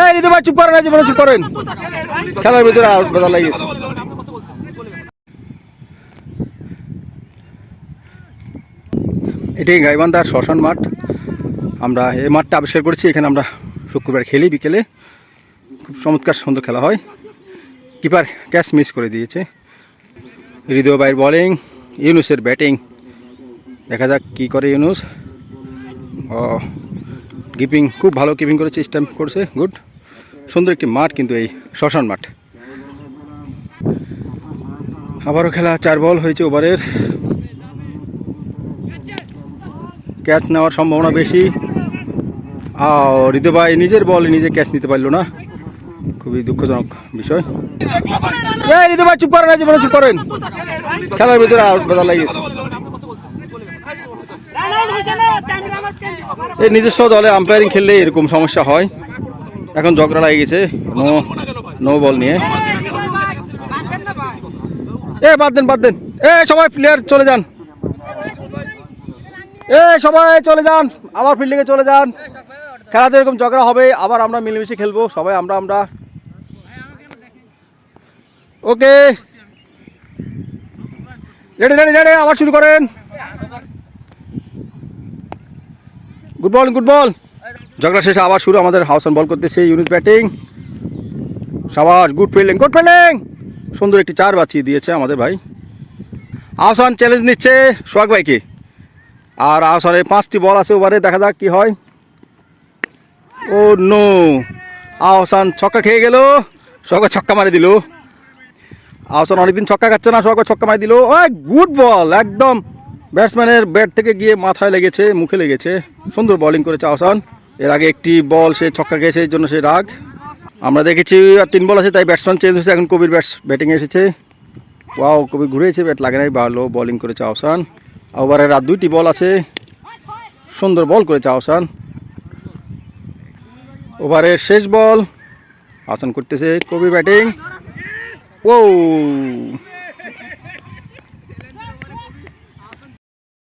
এই ঋতু ভাই, চুপ করেন জীবনে চুপ করেন। খেলার ভিতরে বেদা লাগিয়েছে। এটি গাইবান্ধার শ্মশান মাঠ। আমরা এই মাঠটা আবিষ্কার করেছি, এখানে আমরা শুক্রবার খেলি বিকেলে। খুব চমৎকার, সুন্দর খেলা হয়। কিপার ক্যাচ মিস করে দিয়েছে। হৃদয় ভাইয়ের বলিং ইউনুসের ব্যাটিং দেখা যাক কি করে ইউনুস। ও কিপিং খুব ভালো কিপিং করেছে স্ট্যাম্প করেছে গুড সুন্দর একটি মাঠ কিন্তু এই শ্মশান মাঠ। আবারও খেলা চার বল হয়েছে ওভারের। ক্যাচ নেওয়ার সম্ভাবনা বেশি। আর ভাই নিজের বল নিজে ক্যাচ নিতে পারল না। খুবই দুঃখজনক বিষয়। হৃদয় ভাই চুপ করেন জীবনে চুপ করেন। খেলার ভিতরে বেদা লাগিয়েছে এই নিজস্ব দলে আম্পায়ারিং খেললে এরকম সমস্যা হয়। এখন ঝগড়া লাগে গেছে। নো নো বল নিয়ে। এ, বাদ দেন বাদ দেন। এ, সবাই প্লেয়ার চলে যান। এ, সবাই চলে যান। আবার ফিল্ডিংয়ে চলে যান। খেলাতে এরকম ঝগড়া হবে, আবার আমরা মিলেমিশে খেলব। সবাই আমরা আমরা। ওকে। রেডি রেডি রেডি, আবার শুরু করেন। Good ball good ball. ঝগড়া শেষে আবার শুরু, আমাদের হাউস বল করতেছে ইউনিস ব্যাটিং সাবাস গুড ফিল্ডিং গুড ফিল্ডিং সুন্দর একটি চার বাঁচিয়ে দিয়েছে আমাদের ভাই। আহসান চ্যালেঞ্জ নিচ্ছে সোহাগ ভাইকে। আর আহসানের পাঁচটি বল আছে ওভারে দেখা যাক কি হয়। ও নো, আহসান ছক্কা খেয়ে গেল সোহাগ ছক্কা মারি দিল। আহসান অনেকদিন ছক্কা খাচ্ছে না সোহাগ ছক্কা মারি দিল। ও গুড বল একদম। ব্যাটসম্যানের ব্যাট থেকে গিয়ে মাথায় লেগেছে, মুখে লেগেছে। সুন্দর বলিং করেছে আহসান। এর আগে একটি বল সে ছক্কা খেয়েছে, এই জন্য সে রাগ। আমরা দেখেছি, আর তিন বল আছে, তাই ব্যাটসম্যান চেঞ্জ হয়েছে। এখন কবির ব্যাটস ব্যাটিংয়ে এসেছে। ওয়াও কবির ঘুরেছে ব্যাট লাগে নাই, ভালো বলিং করেছে আহসান। ওভারের আর দুইটি বল আছে, সুন্দর বল করেছে আহসান। ওভারের শেষ বল আহসান করতেছে কবির ব্যাটিং ও